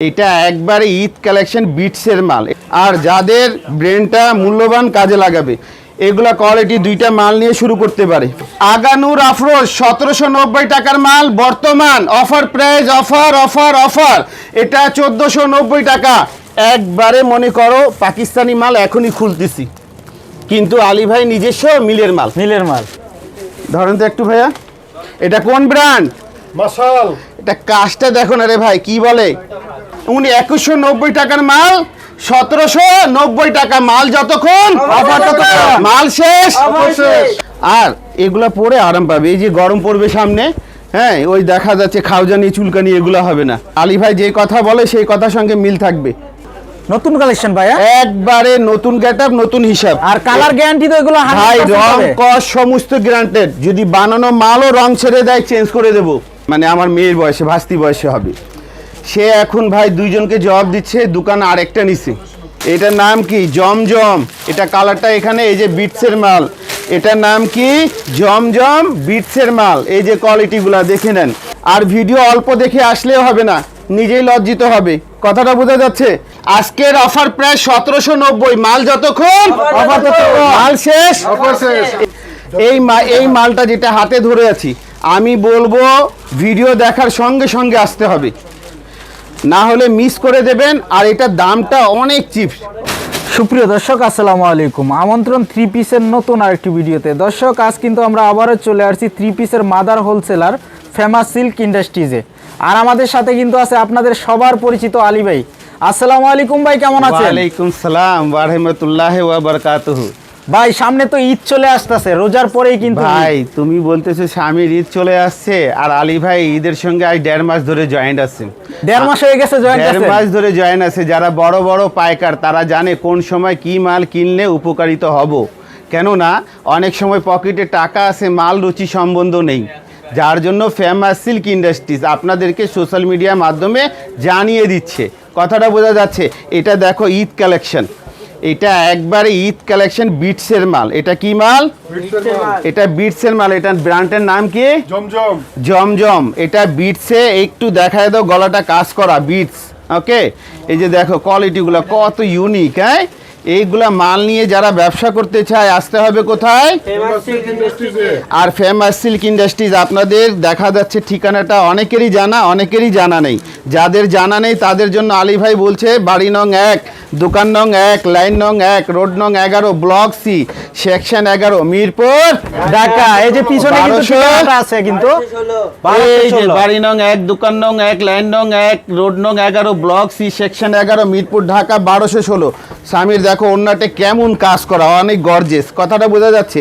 এটা একবারে ঈদ কালেকশন বিটসের মাল। আর যাদের ব্রেনটা মূল্যবান কাজে লাগাবে এগুলা কোয়ালিটি দুইটা মাল নিয়ে শুরু করতে পারে। আগানুর আফরোজ সতেরোশো নব্বই টাকার মাল বর্তমান offer price offer offer offer এটা চোদ্দোশো নব্বই টাকা। একবারে মনে করো পাকিস্তানি মাল এখনই খুলতেছি। কিন্তু আলী ভাই নিজস্ব মিলের মাল। মিলের মাল। ধরেন তো একটু ভাইয়া। এটা কোন ব্র্যান্ড মাসাল এটা কাজটা দেখো না রে ভাই কি বলে? উনি একুশশো নব্বই টাকার মাল সতেরোশো নব্বই টাকা মাল যতক্ষণ মাল শেষ। আর এগুলা পরে আরাম পাবে। এই যে গরম পড়বে সামনে হ্যাঁ ওই দেখা যাচ্ছে খাওজানি চুলকানি এগুলো হবে না। আলী ভাই যে কথা বলে সেই কথার সঙ্গে মিল থাকবে। নতুন কালেকশন ভাইয়া? একবারে নতুন গেট নতুন হিসাব। আর কালার গ্যারান্টি তো এগুলো ভাই 100% রং কস সমস্ত গ্রান্টেড যদি বানানো মালও রং ছেড়ে দেয় চেঞ্জ করে দেব। মানে আমার মেয়ের বয়সে ভাস্তি বয়সে হবে। সে এখন ভাই দুইজনকে জবাব দিচ্ছে দোকান আরেকটা নিছে। এটার নাম কি? জমজম। এটা কালারটা এখানে এই যে বিটসের মাল। এটার নাম কি? জমজম বিটসের মাল। এই যে কোয়ালিটিগুলা দেখে নেন। আর ভিডিও অল্প দেখে আসলেও হবে না নিজেই লজ্জিত হবে। কথাটা বোঝা যাচ্ছে? আজকের অফার প্রায় সতেরোশো নব্বই। মাল যতক্ষণ মাল শেষ। শেষ। এই মা এই মালটা যেটা হাতে ধরে আছি আমি বলব ভিডিও দেখার সঙ্গে সঙ্গে আসতে হবে। না হলে মিস করে দেবেন আর এটার দামটা অনেক চিপ সুপ্রিয় দর্শক আসসালামু আলাইকুম। আমন্ত্রণ থ্রি পিসের নতুন আরেকটি ভিডিওতে। দর্শক আজ কিন্তু আমরা আবারও চলে আসছি থ্রি পিসের মাদার হোলসেলার ফেমাস সিল্ক ইন্ডাস্ট্রিজে আর আমাদের সাথে কিন্তু আছে আপনাদের সবার পরিচিত আলী ভাই। আসসালামু আলাইকুম ভাই কেমন আছেন? ওয়ালাইকুম সালাম ওয়ারহমতুল্লাহ ওয়াবারকাতুহু ভাই সামনে তো ঈদ চলে আসতেছে রোজার পরেই কিন্তু ভাই তুমি বলতেছো স্বামীর ঈদ চলে আসছে আর আলী ভাই ঈদের সঙ্গে আজ দেড় মাস ধরে জয়েন্ট আছেন। দেড় মাস হয়ে গেছে জয়েন্ট দেড় মাস ধরে জয়েন্ট আছে যারা বড় বড় পাইকার তারা জানে কোন সময় কি মাল কিনলে উপকারিত হব। কেননা অনেক সময় পকেটে টাকা আছে মাল রুচি সম্বন্ধ নেই। যার জন্য ফেমাস সিল্ক ইন্ডাস্ট্রিজ আপনাদেরকে সোশ্যাল মিডিয়ার মাধ্যমে জানিয়ে দিচ্ছে। কথাটা বোঝা যাচ্ছে এটা দেখো ঈদ কালেকশন এটা একবারে ঈদ কালেকশন বিটসের মাল। এটা কি মাল? এটা বিটসের মাল। এটা ব্র্যান্ডের নাম কি? জমজম। জমজম। এটা বিটসে একটু দেখায় দাও গলাটা কাজ করা বিটস। ওকে? এই যে দেখো কোয়ালিটিগুলো কত ইউনিক হ্যাঁ? এইগুলা মাল নিয়ে যারা ব্যবসা করতে চায় আসতে হবে কোথায়? আর ফেমাস সিল্ক ইন্ডাস্ট্রিজ আপনাদের দেখা যাচ্ছে ঠিকানাটা অনেকেরই জানা অনেকেরই জানা নেই। যাদের জানা নেই তাদের জন্য আলী ভাই বলছে বাড়ি নং এক দোকান নং এক লাইন নং এক রোড নং এগারো ব্লক সি সেকশন এগারো মিরপুর ঢাকা। এই যে পিছনে কিন্তু আছে কিন্তু। এই যে বাড়ি নং এক দোকান নং এক লাইন নং এক রোড নং এগারো ব্লক সি সেকশন এগারো মিরপুর ঢাকা বারোশো ষোলো। স্বামীর দেখো অন্যটা কেমন কাজ করা, অনেক গর্জেস কথাটা বোঝা যাচ্ছে,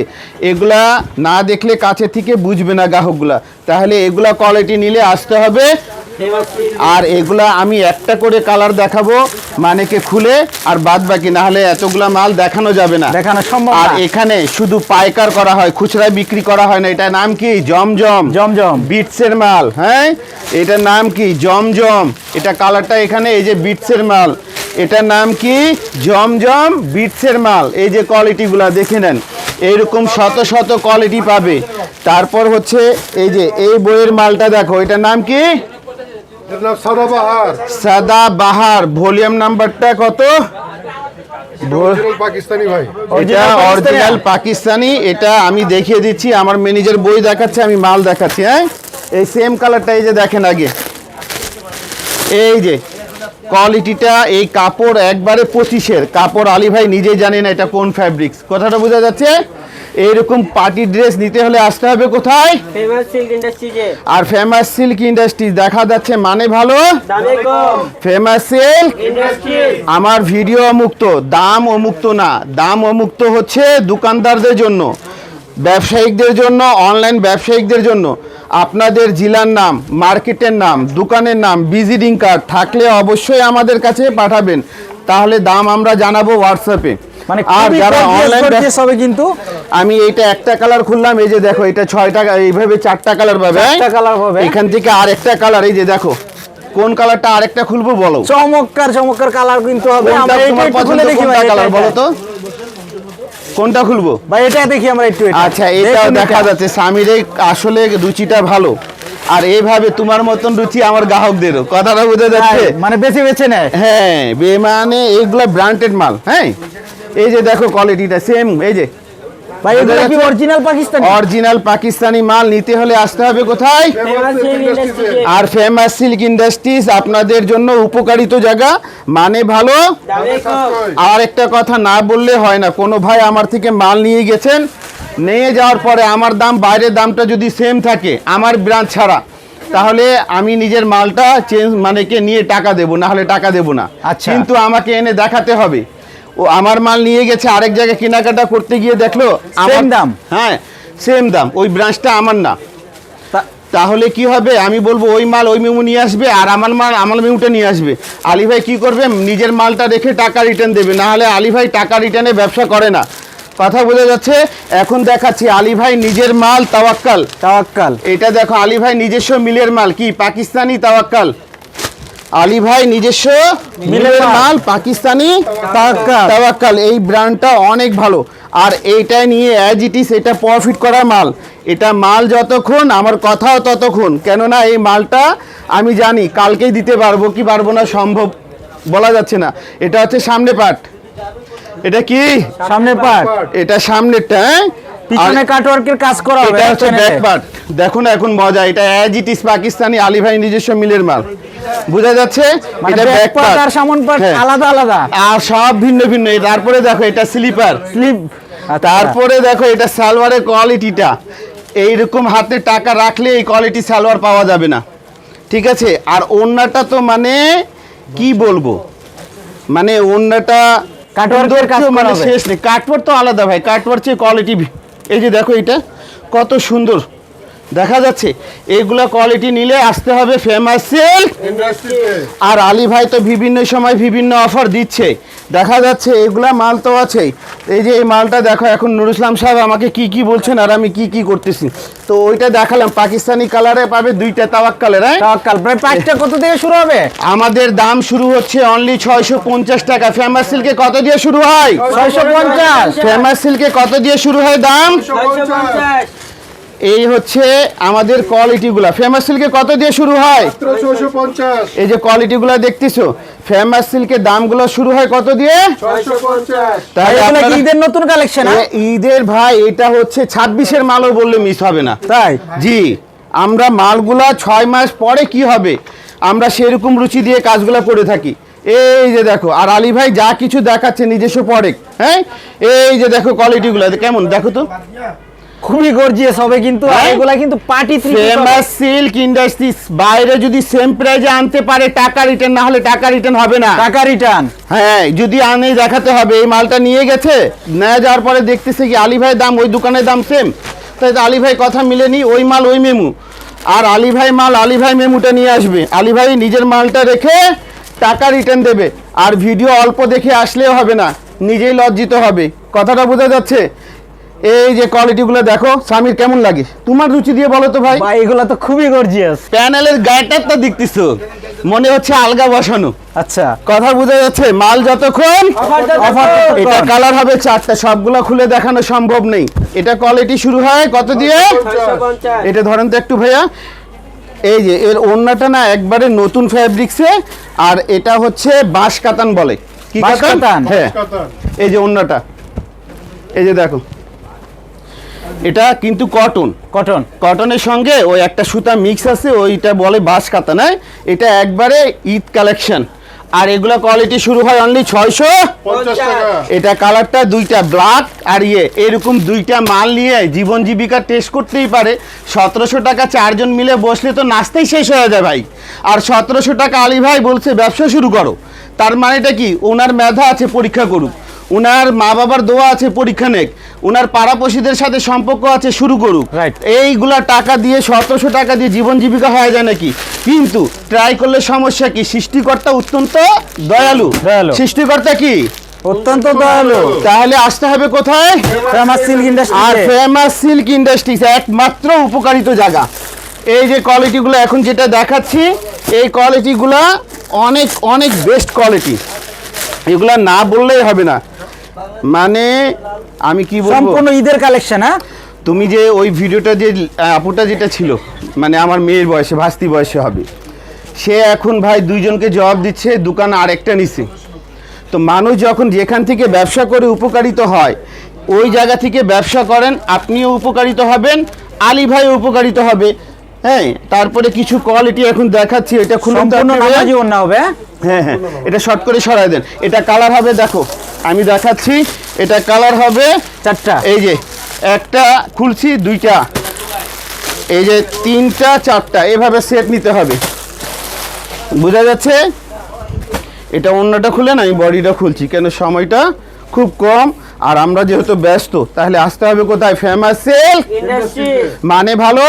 এগুলা না দেখলে কাছে থেকে বুঝবে না গ্রাহকগুলা। তাহলে এগুলা কোয়ালিটি নিলে আসতে হবে আর এগুলা আমি একটা করে কালার দেখাবো মানে মানেকে খুলে আর বাদ বাকি না হলে এতগুলা মাল দেখানো যাবে না। দেখানো সম্ভব আর এখানে শুধু পাইকার করা হয় খুচরা বিক্রি করা হয় না। এটা নাম কি? জমজম। জমজম। বিটসের মাল হ্যাঁ? এটার নাম কি? জমজম। এটা কালারটা এখানে এই যে বিটসের মাল। এটার নাম কি? জমজম বিটসের মাল। এই যে কোয়ালিটিগুলা দেখে নেন। এইরকম শত শত কোয়ালিটি পাবে। তারপর হচ্ছে এই যে এই বইয়ের মালটা দেখো। এটার নাম কি? সাদা বাহার। ভলিউম নাম্বারটা কত? অরিজিনাল পাকিস্তানি ভাই। এটা অরিজিনাল পাকিস্তানি। এটা আমি দেখিয়ে দিচ্ছি। আমার ম্যানেজার বই দেখাচ্ছে আমি মাল দেখাচ্ছি হ্যাঁ? এই সেম কালারটা এই যে দেখেন আগে। এই যে কোয়ালিটিটা এই কাপড় একবারে পঁচিশের। কাপড় আলী ভাই নিজেই জানেন এটা কোন ফ্যাব্রিক্স কথাটা বোঝা যাচ্ছে? এইরকম পার্টি ড্রেস নিতে হলে আসতে হবে কোথায়? ফেমাস সিল্ক ইন্ডাস্ট্রিজে আর ফেমাস সিল্ক ইন্ডাস্ট্রি দেখা যাচ্ছে মানে ভালো? দামে কম। ফেমাস সিল্ক আমার ভিডিও মুক্ত দাম মুক্ত না। দাম মুক্ত হচ্ছে দোকানদারদের জন্য ব্যবসায়িকদের জন্য অনলাইন ব্যবসায়িকদের জন্য। আপনাদের জেলার নাম মার্কেটের নাম দোকানের নাম ভিজিটিং কার্ড থাকলে অবশ্যই আমাদের কাছে পাঠাবেন। তাহলে দাম আমরা জানাব হোয়াটসঅ্যাপে মানে আর যারা অনলাইন হবে কিন্তু। আমি এইটা একটা কালার খুললাম এই যে দেখো এটা ছয়টা এইভাবে চারটা কালার পাবে? চারটা colour পাবে। এখান থেকে আরেকটা কালার এই যে দেখো কোন কালারটা আরেকটা খুলবো বলো। চমৎকার চমৎকার কালার কিন্তু হবে। কোনটা আমরা এইটা পছন্দ দেখি কালার বলো তো? কোনটা খুলবো? ভাই এটা দেখি আমরা একটু। আচ্ছা এটাও দেখা যাচ্ছে স্বামীর আসলে রুচিটা ভালো। আর এইভাবে তোমার মতন রুচি আমার গ্রাহকদেরও। কথাটা বোঝা যাচ্ছে? মানে বেছে বেছে নেয়। হ্যাঁ মানে এইগুলা ব্র্যান্ডেড মাল হ্যাঁ? এই যে দেখো কোয়ালিটিটা সেম এই যে। ভাই এগুলো কি অরিজিনাল পাকিস্তানি? অরিজিনাল পাকিস্তানি মাল নিতে হলে আসতে হবে কোথায়? আর ফেমাস সিল্ক ইন্ডাস্ট্রিজ আপনাদের জন্য উপকারিত জায়গা মানে ভালো। আর একটা কথা না বললে হয় না কোনো ভাই আমার থেকে মাল নিয়ে গেছেন নিয়ে যাওয়ার পরে আমার দাম বাইরের দামটা যদি সেম থাকে আমার ব্রাঞ্চ ছাড়া তাহলে আমি নিজের মালটা চেঞ্জ মানে কে নিয়ে টাকা দেবো না হলে টাকা দেবো না। আচ্ছা। কিন্তু আমাকে এনে দেখাতে হবে। ও আমার মাল নিয়ে গেছে আরেক জায়গায় কেনাকাটা করতে গিয়ে দেখল আমার দাম? হ্যাঁ সেম দাম ওই ব্রাঞ্চটা আমার না। তাহলে কি হবে? আমি বলব ওই মাল ওই মেমু নিয়ে আসবে আর আমার মাল আমার মেমুটা নিয়ে আসবে। আলী ভাই কি করবে? নিজের মালটা রেখে টাকা রিটার্ন দেবে না হলে আলী ভাই টাকা রিটার্নে ব্যবসা করে না। কথা বোঝা যাচ্ছে? এখন দেখাচ্ছি আলী ভাই নিজের মাল তাওয়াক্কাল। তাওয়াক্কাল। এটা দেখো আলী ভাই নিজস্ব মিলের মাল কি পাকিস্তানি তাওয়াক্কাল? আলী ভাই নিজস্ব মিলের মাল। পাকিস্তানি তাওয়াক্কাল। তাওয়াক্কাল। এই ব্র্যান্ডটা অনেক ভালো। আর এইটা নিয়ে অ্যাজ ইট ইস এটা প্রফিট করা মাল। এটা মাল যতক্ষণ আমার কথাও ততক্ষণ। কেননা এই মালটা আমি জানি কালকেই দিতে পারব কি পারব না সম্ভব বলা যাচ্ছে না। এটা হচ্ছে সামনে পাট। এটা কি? সামনে পাট। এটা সামনেরটা পিছনে কাটওয়ার্কের কাজ করা হবে এটা হচ্ছে। ব্যাক পার্ট দেখো না এখন মজা এটা as it is Pakistani Ali ভাই নিজস্ব মিলের মাল। বোঝা যাচ্ছে? মানে এটা ব্যাক পার্ট আর সামন পার্ট হ্যাঁ। আলাদা আলাদা। আর সব ভিন্ন ভিন্ন। তারপরে দেখো এটা স্লিপার স্লিপ তারপরে দেখো এটা সালোয়ারের কোয়ালিটিটা এইরকম হাতে টাকা রাখলে এই কোয়ালিটি সালোয়ার পাওয়া যাবে না। ঠিক আছে? আর ওন্নাটা তো মানে কি বলব? মানে ওন্নাটা মানে শেষ নেই। কাটওয়ার্ক তো আলাদা ভাই। কাটওয়ার্ক চেয়ে কোয়ালিটি এই যে দেখো এটা কত সুন্দর। দেখা যাচ্ছে এইগুলা কোয়ালিটি নিলে আসতে হবে ফেমাস সেল আর আলী ভাই তো বিভিন্ন সময় বিভিন্ন অফার দিচ্ছে। দেখা যাচ্ছে এগুলা মাল তো আছেই। এই যে এই মালটা দেখো এখন নুর ইসলাম সাহেব আমাকে কি কি বলছেন আর আমি কি কি করতেছি। তো ওইটা দেখালাম পাকিস্তানি কালারে পাবে দুইটা তাওয়াক্কালের হ্যাঁ? তাওয়াক্কাল প্রায় পাঁচটা কত থেকে শুরু হবে? আমাদের দাম শুরু হচ্ছে অনলি ছয়শো পঞ্চাশ টাকা। ফেমাস সিল্কে কত দিয়ে শুরু হয়? ছয়শো পঞ্চাশ। ফেমাস সিল্কে কত দিয়ে শুরু হয় দাম? ছয়শো পঞ্চাশ। এই হচ্ছে আমাদের কোয়ালিটিগুলা ফেমাস সিল্কে কত দিয়ে শুরু হয়? এই যে কোয়ালিটিগুলো দেখতেছো ফেমাস সিল্কের দামগুলো শুরু হয় কত দিয়ে? ঈদের নতুন কালেকশন এ ঈদের ভাই এটা হচ্ছে ছাব্বিশের মালও বললে মিস হবে না। তাই? জি আমরা মালগুলা ছয় মাস পরে কি হবে? আমরা সেরকম রুচি দিয়ে কাজগুলো করে থাকি। এই যে দেখো আর আলী ভাই যা কিছু দেখাচ্ছে নিজস্ব পরে হ্যাঁ? এই যে দেখো কোয়ালিটিগুলো কেমন? দেখো তো। খুবই গর্জিয়াস হবে কিন্তু আর হ্যাঁ? এগুলা কিন্তু পার্টি ফেমাস সিল্ক ইন্ডাস্ট্রিজ বাইরে যদি সেম প্রাইজে আনতে পারে টাকা রিটার্ন না হলে টাকা রিটার্ন হবে না। টাকা রিটার্ন হ্যাঁ যদি আনে দেখাতে হবে এই মালটা নিয়ে গেছে নেওয়া যাওয়ার পরে দেখতেছে কি আলী ভাই দাম ওই দোকানের দাম সেম তাই তো আলী ভাই কথা মিলেনি ওই মাল ওই মেমু আর আলী ভাই মাল আলী ভাই মেমুটা নিয়ে আসবে। আলী ভাই নিজের মালটা রেখে টাকা রিটার্ন দেবে। আর ভিডিও অল্প দেখে আসলেও হবে না নিজেই লজ্জিত হবে। কথাটা বোঝা যাচ্ছে? এই যে কোয়ালিটিগুলো দেখো স্বামীর কেমন লাগে? তোমার রুচি দিয়ে বলো তো ভাই। বা এগুলা তো খুবই গর্জিয়াস প্যানেলের গায়েটার তো দেখতেছো। মনে হচ্ছে আলগা বসানো। আচ্ছা। কথা বোঝা যাচ্ছে মাল যতক্ষণ এটা কালার হবে চারটা সবগুলো খুলে দেখানো সম্ভব নেই। এটা কোয়ালিটি শুরু হয় কত দিয়ে? এটা ধরেন তো একটু ভাইয়া। এই যে এর ওড়নাটা না একবারে নতুন ফ্যাব্রিক্সে আর এটা হচ্ছে বাঁশ কাতান বলে। কি কাতান? কাতান? হ্যাঁ। এই যে ওড়নাটা। এই যে দেখো। এটা কিন্তু কটন কটন কটনের সঙ্গে ওই একটা সুতা মিক্স আছে ওইটা বলে বাঁশ কাতা নয় এটা একবারে ঈদ কালেকশন আর এগুলা কোয়ালিটি শুরু হয় অনলি ছয়শো। পঞ্চাশ টাকা। এটা কালারটা দুইটা ব্ল্যাক আর ইয়ে এরকম দুইটা মাল নিয়ে জীবন জীবিকা টেস্ট করতেই পারে। সতেরোশো টাকা চারজন মিলে বসলে তো নাচতেই শেষ হয়ে যায় ভাই। আর সতেরোশো টাকা আলী ভাই বলছে ব্যবসা শুরু করো। তার মানেটা কি? ওনার মেধা আছে পরীক্ষা করুক। ওনার মা বাবার দোয়া আছে পরীক্ষা নেক ওনার পাড়াপড়শিদের সাথে সম্পর্ক আছে শুরু করুক। এইগুলা টাকা দিয়ে সতেরোশো টাকা দিয়ে জীবন জীবিকা হয়ে যায় নাকি? কিন্তু ট্রাই করলে সমস্যা কি? সৃষ্টিকর্তা অত্যন্ত দয়ালু। দয়ালু। সৃষ্টিকর্তা কি? অত্যন্ত দয়ালু। তাহলে আসতে হবে কোথায়? ফেমাস সিল্ক আর ইন্ডাস্ট্রি ফেমাস সিল্ক ইন্ডাস্ট্রিজ একমাত্র উপকারিত জায়গা। এই যে কোয়ালিটিগুলো এখন যেটা দেখাচ্ছি এই কোয়ালিটিগুলো অনেক অনেক বেস্ট কোয়ালিটি এগুলা না বললেই হবে না। মানে আমি কি বলব? সম্পূর্ণ ঈদের কালেকশন হ্যাঁ? তুমি যে ওই ভিডিওটা যে আপুটা যেটা ছিল মানে আমার মেয়ের বয়সে ভাস্তি বয়সে হবে সে এখন ভাই দুইজনকে জবাব দিচ্ছে দোকান আরেকটা নিছে। তো মানুষ যখন যেখান থেকে ব্যবসা করে উপকারিত হয় ওই জায়গা থেকে ব্যবসা করেন আপনিও উপকারিত হবেন আলী ভাই উপকারিত হবে। হ্যাঁ তারপরে কিছু কোয়ালিটি এখন দেখাচ্ছি এটা সম্পূর্ণ ওন্না হবে হ্যাঁ? হ্যাঁ হ্যাঁ এটা শর্ট করে সরাই দেন। এটা কালার হবে দেখো। আমি দেখাচ্ছি এটা কালার হবে চারটা। এই যে একটা খুলছি দুইটা। এই যে তিনটা চারটা এভাবে সেট নিতে হবে। বোঝা যাচ্ছে? এটা অন্যটা খুলে না আমি বডিটা খুলছি কেন সময়টা খুব কম। আর আমরা যেহেতু ব্যস্ত তাহলে আসতে হবে কোথায়? ফেমাস সেল মানে ভালো?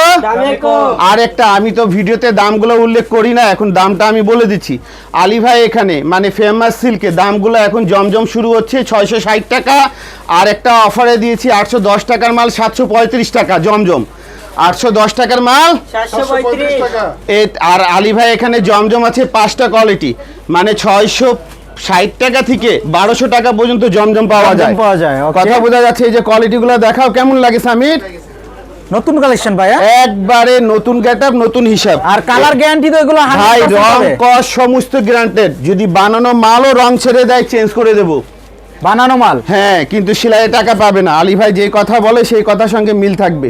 আর একটা আমি তো ভিডিওতে দামগুলো উল্লেখ করি না এখন দামটা আমি বলে দিচ্ছি। আলী ভাই এখানে মানে ফেমাস সিল্কে দামগুলো এখন জমজম শুরু হচ্ছে ছয়শো ষাট টাকা আর একটা অফারে দিয়েছি আটশো দশ টাকার মাল সাতশো পঁয়ত্রিশ টাকা জমজম। আটশো দশ টাকার মাল? সাতশো 735 পঁয়ত্রিশ। টাকা এ আর আলী ভাই এখানে জমজম আছে পাঁচটা কোয়ালিটি মানে ছয়শো ষাট টাকা থেকে বারোশো টাকা পর্যন্ত জমজম পাওয়া যায়। পাওয়া যায়, কথা বোঝা যাচ্ছে এই যে কোয়ালিটিগুলো দেখাও কেমন লাগে সামির? নতুন কালেকশন ভাই হ্যাঁ? একবারে নতুন গেট নতুন হিসাব। আর কালার গ্যারান্টি তো এগুলো ভাই 100% রং। কস সমস্ত গ্রান্টেড যদি বানানো মালও রং ছেড়ে দেয় চেঞ্জ করে দেব। বানানো মাল? হ্যাঁ কিন্তু সেলাইয়ে টাকা পাবে না। আলী ভাই যে কথা বলে সেই কথার সঙ্গে মিল থাকবে।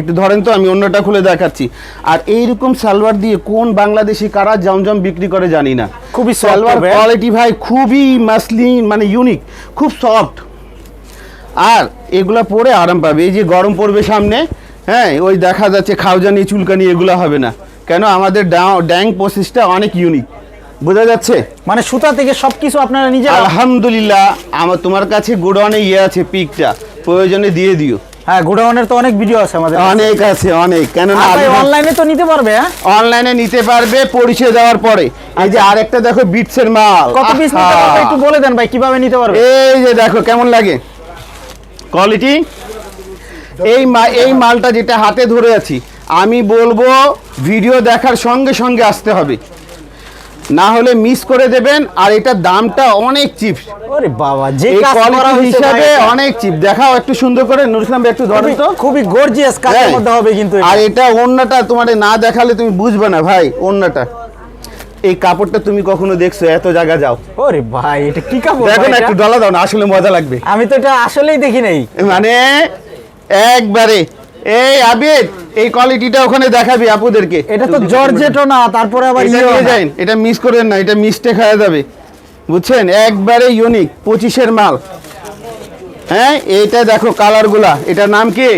একটু ধরেন তো আমি অন্যটা খুলে দেখাচ্ছি। আর এইরকম সালোয়ার দিয়ে কোন বাংলাদেশি কারা জমজম বিক্রি করে জানি না। খুবই সালোয়ার। কোয়ালিটি ভাই খুবই মাসলিন মানে ইউনিক খুব সফট আর এগুলা পরে আরাম পাবে। এই যে গরম পড়বে সামনে হ্যাঁ ওই দেখা যাচ্ছে খাওজানি চুলকানি এগুলো হবে না। কেন? আমাদের ড্যাং প্রসেসটা অনেক ইউনিক বোঝা যাচ্ছে? মানে সুতা থেকে সবকিছু আপনারা নিজে আলহামদুলিল্লাহ আমার তোমার কাছে গোডাউনে ইয়ে আছে পিকটা প্রয়োজনে দিয়ে দিও। হ্যাঁ গোডাউনের তো অনেক ভিডিও আছে আমাদের অনেক আছে অনেক। কেন অনলাইনে তো নিতে পারবে হ্যাঁ? অনলাইনে নিতে পারবে পরিচয় দেওয়ার পরে। এই যে আরেকটা দেখো বিটসের মাল। কত পিস নিতে পারবে একটু বলে দেন ভাই কীভাবে নিতে পারবে? এই যে দেখো কেমন লাগে? কোয়ালিটি এই এই মালটা যেটা হাতে ধরে আছি আমি বলব ভিডিও দেখার সঙ্গে সঙ্গে আসতে হবে। না হলে মিস করে দেবেন আর এটার দামটা অনেক চিপ ওরে বাবা যে কাজ করা হিসাবে অনেক চিপ দেখাও একটু সুন্দর করে নুর ইসলাম একটু ধরেন তো। খুবই গর্জিয়াস কাজের। মধ্যে হবে কিন্তু আর এটা অন্যটা তোমার না দেখালে তুমি বুঝবে না ভাই অন্যটা এই কাপড়টা তুমি কখনো দেখছ? এত জায়গা যাও। ওরে ভাই এটা কি কাপড় দেখো না একটু ডলা দাও না আসলে মজা লাগবে। আমি তো এটা আসলেই দেখি নাই। মানে একবারে এই আবির এই কোয়ালিটিটা ওখানে দেখাবি আপুদেরকে। এটা তো জর্জেটও না তারপরে আবার এটা ইয়েও নিয়ে যান এটা মিস করেন না এটা মিস্টেক হয়ে যাবে। বুঝছেন? একবারে ইউনিক পঁচিশের মাল। হ্যাঁ এইটা দেখো কালারগুলা এটার নাম কি?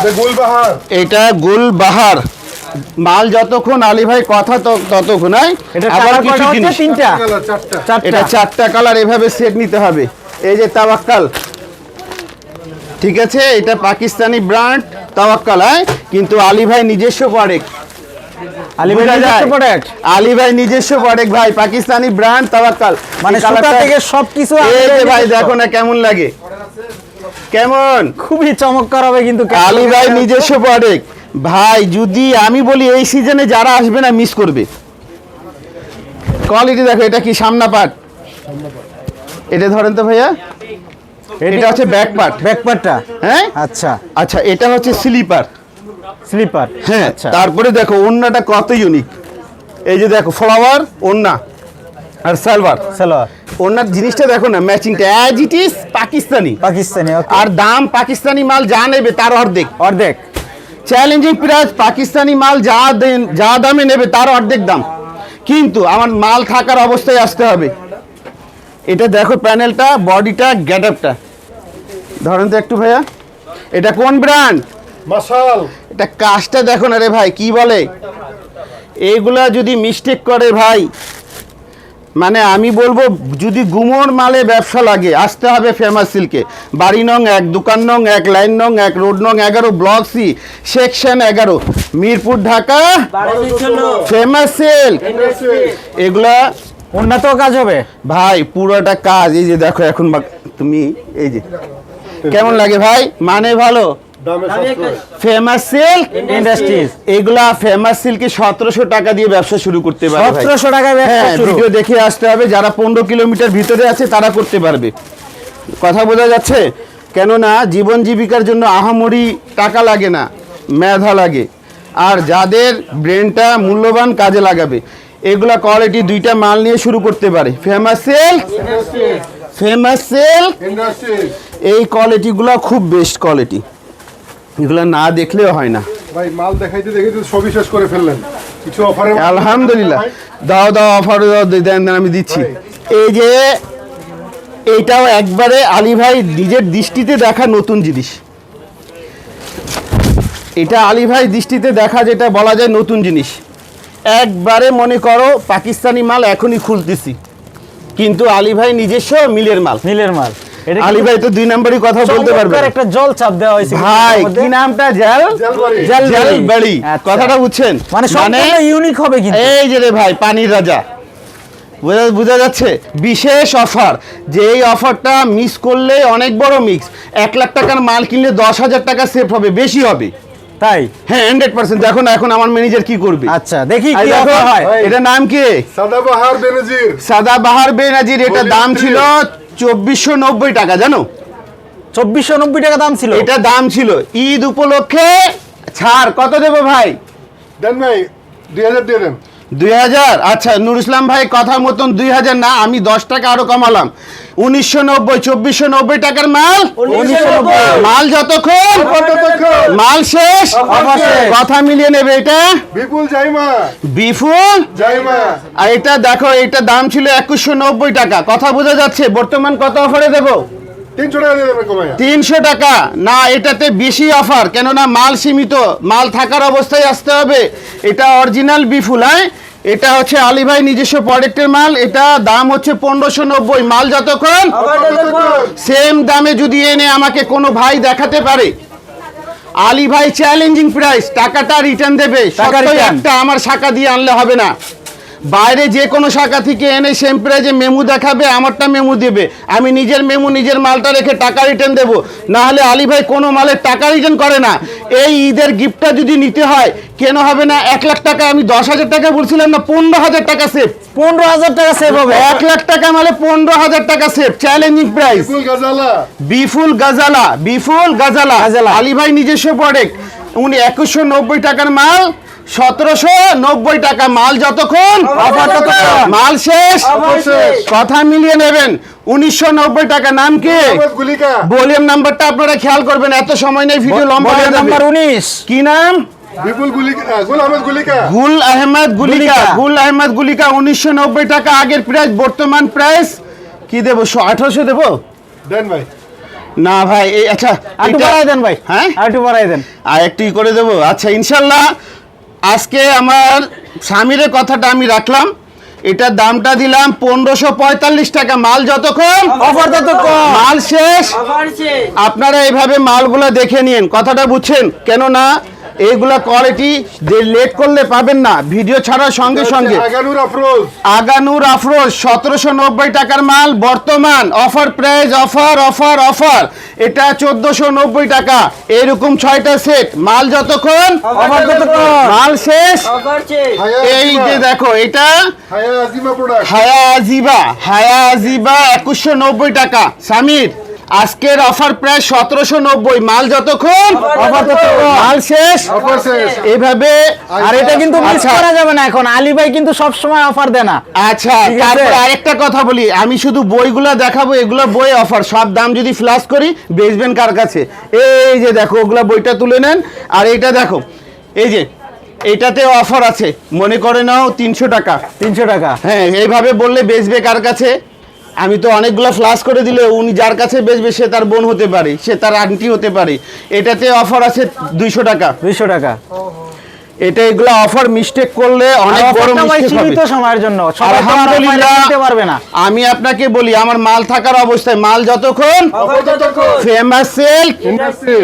এটা গুলবাহার। এটা মাল যতক্ষণ আলী ভাই কথা ততক্ষণ হ্যাঁ? এটা আবার কিছু জিনিস। তিনটা। চারটা। এটা কালার এভাবে সেট নিতে হবে। এই যে তাওয়াক্কাল ঠিক আছে এটা পাকিস্তানি ব্র্যান্ড তাওয়াক্কাল হ্যাঁ? কিন্তু আলী ভাই নিজস্ব প্রোডাক্ট আলী ভাই নিজস্ব? আলী ভাই নিজস্ব প্রোডাক্ট ভাই পাকিস্তানি ব্র্যান্ড তাওয়াক্কাল। মানে সুতা থেকে সবকিছু এই ভাই দেখো না কেমন লাগে। কেমন? খুবই চমৎকার হবে কিন্তু আলী ভাই নিজস্ব প্রোডাক্ট ভাই যদি আমি বলি এই সিজনে যারা আসবে না মিস করবে। কোয়ালিটি দেখো এটা কি সামনা পাট এটা ধরেন তো ভাইয়া। এটা হচ্ছে ব্যাক পার্ট ব্যাকপারটা হ্যাঁ? আচ্ছা আচ্ছা এটা হচ্ছে স্লিপার স্লিপার হ্যাঁ আচ্ছা। তারপরে দেখো ওন্নাটা কত ইউনিক এই যে দেখো ফ্লাওয়ার ওন্না আর সালভার সালোয়ার। ওন্নার জিনিসটা দেখো না ম্যাচিংটা as it is Pakistani. Pakistani. আর দাম পাকিস্তানি মাল যা নেবে তার অর্ধেক। অর্ধেক। চ্যালেঞ্জিং প্রাইস পাকিস্তানি মাল যা দেন যা দামে নেবে তার অর্ধেক দাম। কিন্তু আমার মাল থাকার অবস্থায় আসতে হবে। এটা দেখো প্যানেলটা বডিটা গ্যাটআপটা ধরেন তো একটু ভাইয়া। এটা কোন ব্র্যান্ড মাসাল। এটা কাজটা দেখো না রে ভাই কি বলে? এইগুলা যদি মিস্টেক করে ভাই মানে আমি বলব যদি গুমোর মালে ব্যবসা লাগে আসতে হবে ফেমাস সিল্কে বাড়ি নং এক দোকান নং এক লাইন নং এক রোড নং এগারো ব্লক সি সেকশন এগারো। মিরপুর ঢাকা ফেমাস সিল্ক এগুলা উন্নত কাজ হবে। ভাই পুরোটা কাজ এই যে দেখো এখন বা- তুমি এই যে। কেমন লাগে ভাই? মানে ভালো। ফেমাস সিল্ক ইন্ডাস্ট্রিজ এগুলা ফেমাস সিল্কে সতেরোশো টাকা দিয়ে ব্যবসা শুরু করতে পারে সতেরোশো ব্যবসা হ্যাঁ ভিডিও দেখে আসতে হবে। যারা পনেরো কিলোমিটার ভিতরে আছে তারা করতে পারবে। কথা বোঝা যাচ্ছে? কেননা জীবন জীবিকার জন্য আহামরি টাকা লাগে না মেধা লাগে। আর যাদের ব্রেনটা মূল্যবান কাজে লাগাবে। এগুলা কোয়ালিটি দুইটা মাল নিয়ে শুরু করতে পারে। ফেমাস সেল ফেমাস সেল এই কোয়ালিটিগুলো খুব বেস্ট কোয়ালিটি এগুলো না দেখলেও হয় না। ভাই মাল দেখাইতে দেখাইতে সবই শেষ করে ফেললেন। কিছু অফারে আলহামদুলিল্লাহ। দাও দাও অফার দাও দেন দেন, আমি দিচ্ছি। এই যে এইটাও একবারে আলী ভাই নিজের দৃষ্টিতে দেখা নতুন জিনিস। এটা আলী ভাই দৃষ্টিতে দেখা যেটা বলা যায় নতুন জিনিস। একবারে মনে করো পাকিস্তানি মাল এখনই খুলতেছি। কিন্তু আলী ভাই নিজস্ব মিলের মাল? মিলের মাল। এটা আলী ভাই তো দুই নম্বরই কথা বলতে পারবে। একটা জল চাপ দেওয়া হয়েছে ভাই কি নামটা? জেল? জেলবাড়ি। আচ্ছা। কথাটা বুঝছেন? মানে সম্পূর্ণ ইউনিক হবে কিন্তু। এই যে রে ভাই পানির রাজা। বোঝা বোঝা যাচ্ছে? বিশেষ অফার যে এই অফারটা মিস করলে অনেক বড় মিক্স এক লাখ টাকার মাল কিনলে দশ হাজার টাকা সেভ হবে বেশি হবে। তাই? হ্যাঁ হান্ড্রেড পার্সেন্ট দেখো না এখন আমার ম্যানেজার কি করবে। আচ্ছা দেখি কি অফার হয়। এটা নাম কি? সাদাবাহার বেনজির। সাদাবাহার বেনজির বেনাজির এটা দাম ছিল চব্বিশশো নব্বই টাকা জানো? চব্বিশশো নব্বই টাকা দাম ছিল? এটা দাম ছিল। ঈদ উপলক্ষে ছাড় কত দেবো ভাই? দেন ভাই দুই হাজার দিয়ে দেন। দুই হাজার? আচ্ছা নুর ইসলাম ভাই কথা মতন দুই হাজার না আমি দশ টাকা আরও কমালাম। উনিশশো নব্বই চব্বিশশো নব্বই টাকার মাল? 1990 মাল যতক্ষণ? মাল শেষ। কথা মিলিয়ে নেবে এটা? বিপুল জাইমা। জাইমা। আর এটা দেখো এটা দাম ছিল একুশশো নব্বই টাকা। কথা বোঝা যাচ্ছে বর্তমান কত অফারে দেবো? তিনশো টাকা না এটাতে বেশি অফার কেননা মাল সীমিত মাল থাকার অবস্থায় আসতে হবে। এটা অরিজিনাল বিফুল হ্যাঁ? এটা হচ্ছে আলী ভাই নিজস্ব প্রোডাক্টের মাল এটা দাম হচ্ছে পনেরোশো নব্বই। মাল যতক্ষণ সেম দামে যদি এনে আমাকে কোনো ভাই দেখাতে পারে আলী ভাই চ্যালেঞ্জিং প্রাইস টাকাটা রিটার্ন দেবে। একটা আমার শাখা দিয়ে আনলে হবে না। বাইরে যে কোনো শাখা থেকে এনে সেম প্রাইজে মেমু দেখাবে আমারটা মেমু দেবে। আমি নিজের মেমু নিজের মালটা রেখে টাকা রিটার্ন দেবো। নাহলে আলী ভাই কোনো মালের টাকা রিটার্ন করে না। এই ঈদের গিফটটা যদি নিতে হয় কেন হবে না? এক লাখ টাকা আমি দশ হাজার টাকা বলছিলাম না পনেরো হাজার টাকা সেভ পনেরো হাজার টাকা সেভ হবে। এক লাখ টাকা মানে পনেরো হাজার টাকা সেভ চ্যালেঞ্জিং প্রাইস গাজালা। বিফুল গাজালা বিফুল গাজালা। গাজালা। আলী ভাই নিজস্ব প্রোডাক্ট উনি একুশশো নব্বই টাকার মাল সতেরোশো নব্বই টাকা মাল যতক্ষণ মাল শেষ। কথা মিলিয়ে নেবেন। উনিশশো নব্বই টাকা নাম কি? ভলিউম নাম্বারটা আপনারা খেয়াল করবেন এত সময় নেই ভিডিও লম্বা নাম্বার উনিশ। কি নাম? বিপুল গুলিকা। আহ, গুল আহমেদ গুলিকা। গুল আহমেদ গুলিকা। গুলিকা। গুল আহমেদ গুলিকা উনিশশো নব্বই টাকা আগের প্রাইস বর্তমান প্রাইস কি দেবো আঠারোশো দেবো? দেন ভাই। না ভাই আচ্ছা আর একটু বাড়াই দেন ভাই। হ্যাঁ? একটু বাড়াই দেন। আর একটু করে দেবো। আচ্ছা ইনশাল্লাহ আজকে আমার স্বামীর কথাটা আমি রাখলাম। এটার দামটা দিলাম পনেরোশো পঁয়তাল্লিশ টাকা। মাল যতক্ষণ অফার ততক্ষণ। মাল শেষ। শেষ। আপনারা এইভাবে মালগুলো দেখে নিন। কথাটা বুঝছেন? কেননা এইগুলা কোয়ালিটি যে লেট করলে পাবেন না। ভিডিও ছাড়ার সঙ্গে সঙ্গে। আগানুর আফরোজ আগানুর আফরোজ সতেরোশো নব্বই টাকার মাল। বর্তমান offer price offer offer offer এটা চোদ্দশো নব্বই টাকা। এরকম ছয়টা সেট মাল যতক্ষণ। মাল শেষ। এই যে দেখো এটা হায়া হায়া আজিবা হায়া আজিবা একুশশো নব্বই টাকা। সামির আজকের অফার প্রায় সতেরোশো নব্বই। মাল যতক্ষণ? মাল শেষ। এইভাবে আর এটা কিন্তু মিস আচ্ছা। করা যাবে না এখন। আলী ভাই কিন্তু সব সময় অফার দেয় না। আচ্ছা তারপর আরেকটা কথা বলি। আমি শুধু বইগুলো দেখাবো এগুলো বই অফার। সব দাম যদি ফ্ল্যাশ করি বেচবেন কার কাছে? এই যে দেখো ওগুলা বইটা তুলে নেন। আর এইটা দেখো এই যে এটাতে অফার আছে। মনে করে নাও তিনশো টাকা। তিনশো টাকা। হ্যাঁ এইভাবে বললে বেচবে কার কাছে? আমি তো অনেকগুলো ফ্লাশ করে দিলে উনি যার কাছে বেচবে সে তার বোন হতে পারে সে তার আন্টি হতে পারে। এটাতে অফার আছে দুইশো টাকা। দুইশো টাকা। এটা এগুলো অফার মিস্টেক করলে অনেক বড় মিস্টেক হবে। তো সময়ের জন্য। পারবে না। আমি আপনাকে বলি আমার মাল থাকার অবস্থায় মাল যতক্ষণ ততক্ষণ ফেমাস সেল ইন্ডাস্ট্রি